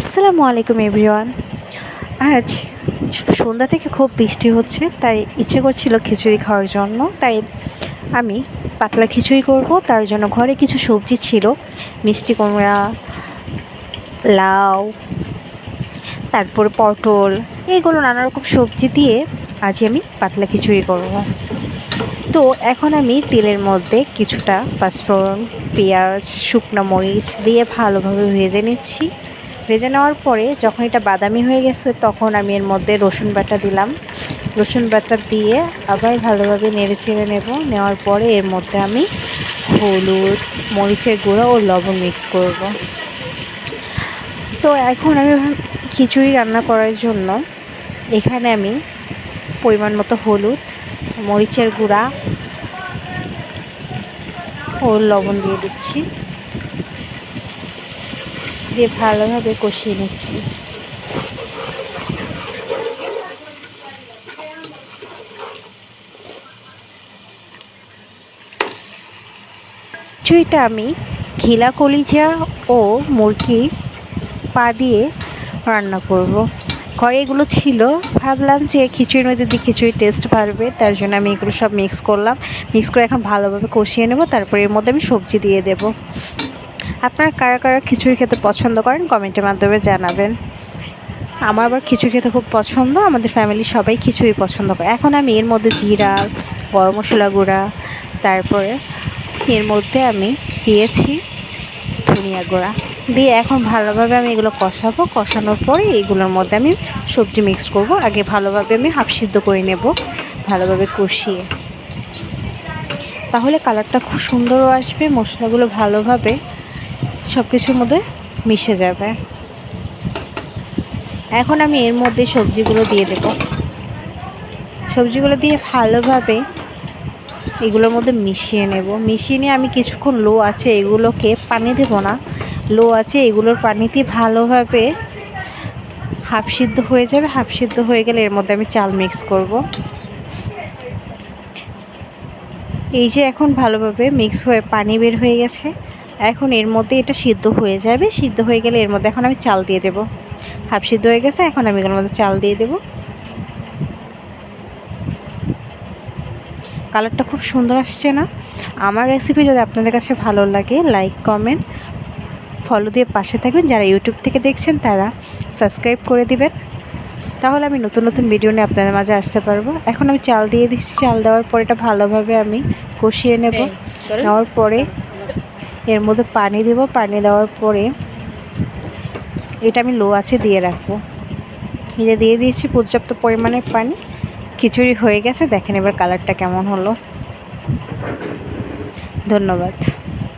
আসসালামু আলাইকুম, এভরিওয়ান। আজ সন্ধ্যা থেকে খুব বৃষ্টি হচ্ছে, তাই ইচ্ছে করছিল খিচুড়ি খাওয়ার জন্য। তাই আমি পাতলা খিচুড়ি করব, তার জন্য ঘরে কিছু সবজি ছিল, মিষ্টি কুমড়া, লাউ, তারপর পটল, এইগুলো নানা রকম সবজি দিয়ে আজ আমি পাতলা খিচুড়ি করব। তো এখন আমি তেলের মধ্যে কিছুটা পাঁচফোড়ন পেঁয়াজ, শুকনো মরিচ দিয়ে ভালোভাবে ভেজে নিচ্ছি। ভেজে নেওয়ার পরে যখন এটা বাদামি হয়ে গেছে, তখন আমি এর মধ্যে রসুন বাটা দিলাম। রসুন বাটা দিয়ে আবার ভালোভাবে নেড়ে ছেড়ে নেব। নেওয়ার পরে এর মধ্যে আমি হলুদ, মরিচের গুঁড়ো ও লবণ মিক্স করব। তো এখন আমি খিচুড়ি রান্না করার জন্য এখানে আমি পরিমাণ মতো হলুদ, মরিচের গুঁড়া ও লবণ দিয়ে দিচ্ছি। দিয়ে ভালোভাবে কষিয়ে নিচ্ছি। চুইটা আমি ঘিলা কলিজা ও মুরগি পা দিয়ে রান্না করব। ঘরে এগুলো ছিল। ভাবলাম যে খিচুড়ির মধ্যে দিয়ে খিচুড়ি টেস্ট বাড়বে, তার জন্য আমি এগুলো সব মিক্স করলাম। মিক্স করে এখন ভালোভাবে কষিয়ে নেব, তারপরে এর মধ্যে আমি সবজি দিয়ে দেব। আপনারা কারা কারা খিচুড়ি খেতে পছন্দ করেন কমেন্টের মাধ্যমে জানাবেন। আমার আবার খিচুড়ি খেতে খুব পছন্দ, আমাদের ফ্যামিলি সবাই খিচুড়ি পছন্দ করে। এখন আমি এর মধ্যে জিরা, গরম মশলা গুঁড়া, তারপরে এর মধ্যে আমি দিয়েছি ধনিয়া গুঁড়া। দিয়ে এখন ভালোভাবে আমি এগুলো কষাবো। কষানোর পরে এইগুলোর মধ্যে আমি সবজি মিক্স করব। আগে ভালোভাবে আমি হাফ সিদ্ধ করে নেব, ভালোভাবে কষিয়ে। তাহলে কালারটা খুব সুন্দরও আসবে, মশলাগুলো ভালোভাবে সব কিছুর মধ্যে মিশে যাবে। এখন আমি এর মধ্যে সবজিগুলো দিয়ে দেব। সবজিগুলো দিয়ে ভালোভাবে এগুলোর মধ্যে মিশিয়ে নেব। মিশিয়ে নিয়ে আমি কিছুক্ষণ লো আছে এগুলোকে পানি দেব না। লো আছে এগুলোর পানিতে ভালোভাবে হাফ সিদ্ধ হয়ে যাবে। হাফ সিদ্ধ হয়ে গেলে এর মধ্যে আমি চাল মিক্স করব। এই যে এখন ভালোভাবে মিক্স হয়ে পানি বের হয়ে গেছে। এখন এর মধ্যে এটা সিদ্ধ হয়ে যাবে। সিদ্ধ হয়ে গেলে এর মধ্যে এখন আমি চাল দিয়ে দেব। হাফ সিদ্ধ হয়ে গেছে এখন আমি এর মধ্যে চাল দিয়ে দেব। কালারটা খুব সুন্দর আসছে না? আমার রেসিপি যদি আপনাদের কাছে ভালো লাগে লাইক কমেন্ট ফলো দিয়ে পাশে থাকবেন। যারা ইউটিউব থেকে দেখছেন তারা সাবস্ক্রাইব করে দিবেন। তাহলে আমি নতুন নতুন ভিডিও নিয়ে আপনাদের মাঝে আসতে পারব। এখন আমি চাল দিয়ে দিচ্ছি। চাল দেওয়ার পরে এটা ভালোভাবে আমি কষিয়ে নেব। নেওয়ার পরে এর মধ্যে পানি দেব, পানি দেওয়ার পরে এটা আমি লো আছে দিয়ে রাখব। এটা দিয়ে দিয়েছি পর্যাপ্ত পরিমাণে পানি, খিচুড়ি হয়ে গেছে। দেখেন এবার কালারটা কেমন হলো। ধন্যবাদ।